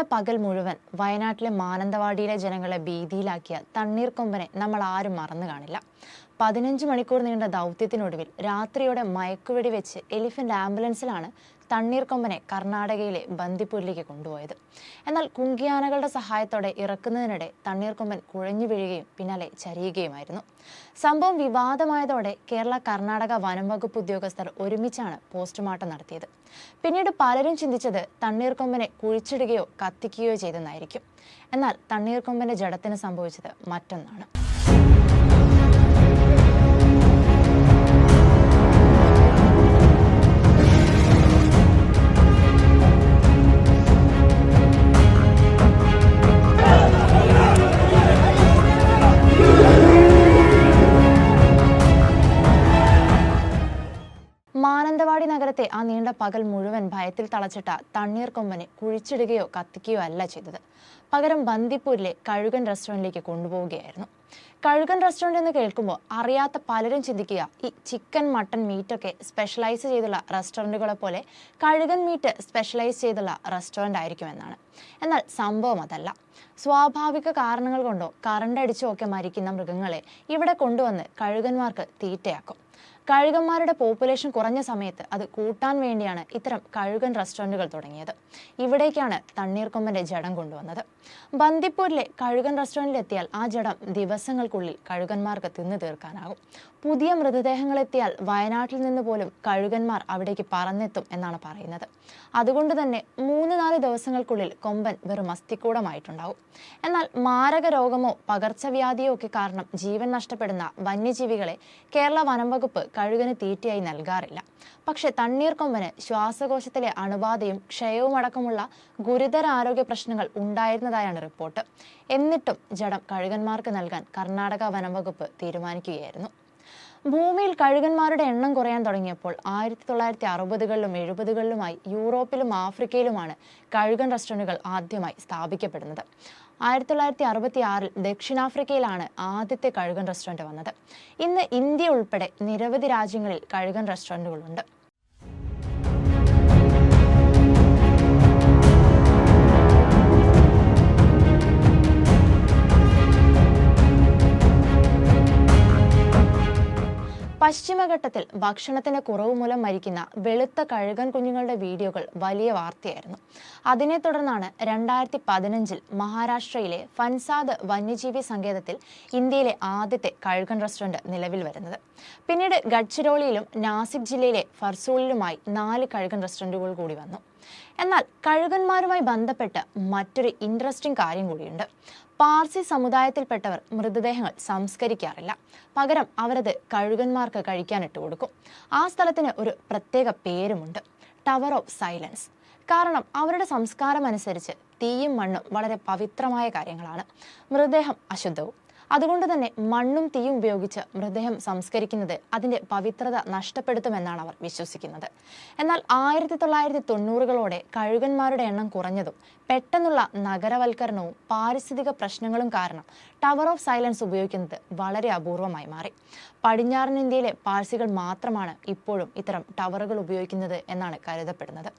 നീണ്ട പകൽ മുഴുവൻ വയനാട്ടിലെ മാനന്തവാടിയിലെ ജനങ്ങളെ ഭീതിയിലാക്കിയ തണ്ണീർക്കൊമ്പനെ നമ്മൾ ആരും മറന്നു കാണില്ല. പതിനഞ്ച് മണിക്കൂർ നീണ്ട ദൗത്യത്തിനൊടുവിൽ രാത്രിയോടെ മയക്കുവെടി വെച്ച് എലിഫന്റ് ആംബുലൻസിലാണ് തണ്ണീർക്കൊമ്പനെ കർണാടകയിലെ ബന്ദിപ്പൂരിലേക്ക് കൊണ്ടുപോയത്. എന്നാൽ കുങ്കിയാനകളുടെ സഹായത്തോടെ ഇറക്കുന്നതിനിടെ തണ്ണീർക്കൊമ്പൻ കുഴഞ്ഞു വീഴുകയും പിന്നാലെ ചരിയുകയുമായിരുന്നു. സംഭവം വിവാദമായതോടെ കേരള കർണാടക വനം വകുപ്പ് ഉദ്യോഗസ്ഥർ ഒരുമിച്ചാണ് പോസ്റ്റ്മോർട്ടം നടത്തിയത്. പിന്നീട് പലരും ചിന്തിച്ചത് തണ്ണീർക്കൊമ്പനെ കുഴിച്ചിടുകയോ കത്തിക്കുകയോ ചെയ്തെന്നായിരിക്കും. എന്നാൽ തണ്ണീർക്കൊമ്പന്റെ ജഡത്തിന് സംഭവിച്ചത് മറ്റൊന്നാണ്. നഗരത്തെ ആ നീണ്ട പകൽ മുഴുവൻ ഭയത്തിൽ തളച്ചിട്ട തണ്ണീർ കൊമ്പനെ കുഴിച്ചിടുകയോ കത്തിക്കുകയോ അല്ല ചെയ്തത്. പകരം ബന്ദിപ്പൂരിലെ കഴുകൻ റെസ്റ്റോറന്റിലേക്ക് കൊണ്ടുപോവുകയായിരുന്നു. കഴുകൻ റെസ്റ്റോറന്റ് എന്ന് കേൾക്കുമ്പോൾ അറിയാത്ത പലരും ചിന്തിക്കുക ഈ ചിക്കൻ മട്ടൺ മീറ്റൊക്കെ സ്പെഷ്യലൈസ് ചെയ്തുള്ള റെസ്റ്റോറന്റുകളെ പോലെ കഴുകൻ മീറ്റ് സ്പെഷ്യലൈസ് ചെയ്തുള്ള റെസ്റ്റോറന്റ് ആയിരിക്കുമെന്നാണ്. എന്നാൽ സംഭവം അതല്ല. സ്വാഭാവിക കാരണങ്ങൾ കൊണ്ടോ കറണ്ട് അടിച്ചോ ഒക്കെ മരിക്കുന്ന മൃഗങ്ങളെ ഇവിടെ കൊണ്ടുവന്ന് കഴുകന്മാർക്ക് തീറ്റയാക്കും. കഴുകന്മാരുടെ പോപ്പുലേഷൻ കുറഞ്ഞ സമയത്ത് അത് കൂട്ടാൻ വേണ്ടിയാണ് ഇത്തരം കഴുകൻ റെസ്റ്റോറന്റുകൾ തുടങ്ങിയത്. ഇവിടേക്കാണ് തണ്ണീർക്കൊമ്പന്റെ ജഡം കൊണ്ടുവന്നത്. ബന്ദിപ്പൂരിലെ കഴുകൻ റെസ്റ്റോറന്റിൽ എത്തിയാൽ ആ ജഡം ദിവസങ്ങൾക്കുള്ളിൽ കഴുകന്മാർക്ക് തിന്നു തീർക്കാനാകും. പുതിയ മൃതദേഹങ്ങൾ എത്തിയാൽ വയനാട്ടിൽ നിന്ന് പോലും കഴുകന്മാർ അവിടേക്ക് പറന്നെത്തും എന്നാണ് പറയുന്നത്. അതുകൊണ്ട് തന്നെ മൂന്ന് നാല് ദിവസങ്ങൾക്കുള്ളിൽ കൊമ്പൻ വെറും അസ്ഥിക്കൂടമായിട്ടുണ്ടാവും. എന്നാൽ മാരക രോഗമോ പകർച്ചവ്യാധിയോ ഒക്കെ കാരണം ജീവൻ നഷ്ടപ്പെടുന്ന വന്യജീവികളെ കേരള വനം വകുപ്പ് കഴുകന് തീറ്റയായി നൽകാറില്ല. പക്ഷെ തണ്ണീർക്കൊമ്പന് ശ്വാസകോശത്തിലെ അണുബാധയും ക്ഷയവും അടക്കമുള്ള ഗുരുതര ആരോഗ്യ പ്രശ്നങ്ങൾ ഉണ്ടായിരുന്നതായാണ് റിപ്പോർട്ട്. എന്നിട്ടും ജഡം കഴുകന്മാർക്ക് നൽകാൻ കർണാടക വനംവകുപ്പ് തീരുമാനിക്കുകയായിരുന്നു. ഭൂമിയിൽ കഴുകന്മാരുടെ എണ്ണം കുറയാൻ തുടങ്ങിയപ്പോൾ ആയിരത്തി തൊള്ളായിരത്തി അറുപതുകളിലും എഴുപതുകളിലുമായി യൂറോപ്പിലും ആഫ്രിക്കയിലുമാണ് കഴുകൻ റെസ്റ്റോറന്റുകൾ ആദ്യമായി സ്ഥാപിക്കപ്പെടുന്നത്. ആയിരത്തി തൊള്ളായിരത്തി അറുപത്തി ആറിൽ ദക്ഷിണാഫ്രിക്കയിലാണ് ആദ്യത്തെ കഴുകൻ റെസ്റ്റോറന്റ് വന്നത്. ഇന്ന് ഇന്ത്യ ഉൾപ്പെടെ നിരവധി രാജ്യങ്ങളിൽ കഴുകൻ റെസ്റ്റോറന്റുകളുണ്ട് പശ്ചിമഘട്ടത്തിൽ ഭക്ഷണത്തിന്റെ കുറവ് മൂലം മരിക്കുന്ന വെളുത്ത കഴുകൻ കുഞ്ഞുങ്ങളുടെ വീഡിയോകൾ വലിയ വാർത്തയായിരുന്നു. അതിനെ തുടർന്നാണ് രണ്ടായിരത്തി പതിനഞ്ചിൽ മഹാരാഷ്ട്രയിലെ ഫൻസാദ് വന്യജീവി സങ്കേതത്തിൽ ഇന്ത്യയിലെ ആദ്യത്തെ കഴുകൻ റെസ്റ്റോറന്റ് നിലവിൽ വരുന്നത്. പിന്നീട് ഗഡ്ചിരോളിയിലും നാസിക് ജില്ലയിലെ ഫർസൂളിലുമായി നാല് കഴുകൻ റെസ്റ്റോറന്റുകൾ കൂടി വന്നു. എന്നാൽ കഴുകന്മാരുമായി ബന്ധപ്പെട്ട് മറ്റൊരു ഇൻട്രസ്റ്റിംഗ് കാര്യം കൂടിയുണ്ട്. പാർസി സമുദായത്തിൽപ്പെട്ടവർ മൃതദേഹങ്ങൾ സംസ്കരിക്കാറില്ല. പകരം അവരത് കഴുകന്മാർക്ക് കഴിക്കാനിട്ട് കൊടുക്കും. ആ സ്ഥലത്തിന് ഒരു പ്രത്യേക പേരുമുണ്ട്. ടവർ ഓഫ് സൈലൻസ് കാരണം അവരുടെ സംസ്കാരം അനുസരിച്ച് തീയും മണ്ണും വളരെ പവിത്രമായ കാര്യങ്ങളാണ്. മൃതദേഹം അശുദ്ധവും. അതുകൊണ്ട് തന്നെ മണ്ണും തീയും ഉപയോഗിച്ച് മൃതദേഹം സംസ്കരിക്കുന്നത് അതിന്റെ പവിത്രത നഷ്ടപ്പെടുത്തുമെന്നാണ് അവർ വിശ്വസിക്കുന്നത്. എന്നാൽ ആയിരത്തി തൊള്ളായിരത്തി തൊണ്ണൂറുകളോടെ കഴുകന്മാരുടെ എണ്ണം കുറഞ്ഞതും പെട്ടെന്നുള്ള നഗരവൽക്കരണവും പാരിസ്ഥിതിക പ്രശ്നങ്ങളും കാരണം ടവർ ഓഫ് സൈലൻസ് ഉപയോഗിക്കുന്നത് വളരെ അപൂർവമായി മാറി. പടിഞ്ഞാറൻ ഇന്ത്യയിലെ പാഴ്സികൾ മാത്രമാണ് ഇപ്പോഴും ഇത്തരം ടവറുകൾ ഉപയോഗിക്കുന്നത് എന്നാണ് കരുതപ്പെടുന്നത്.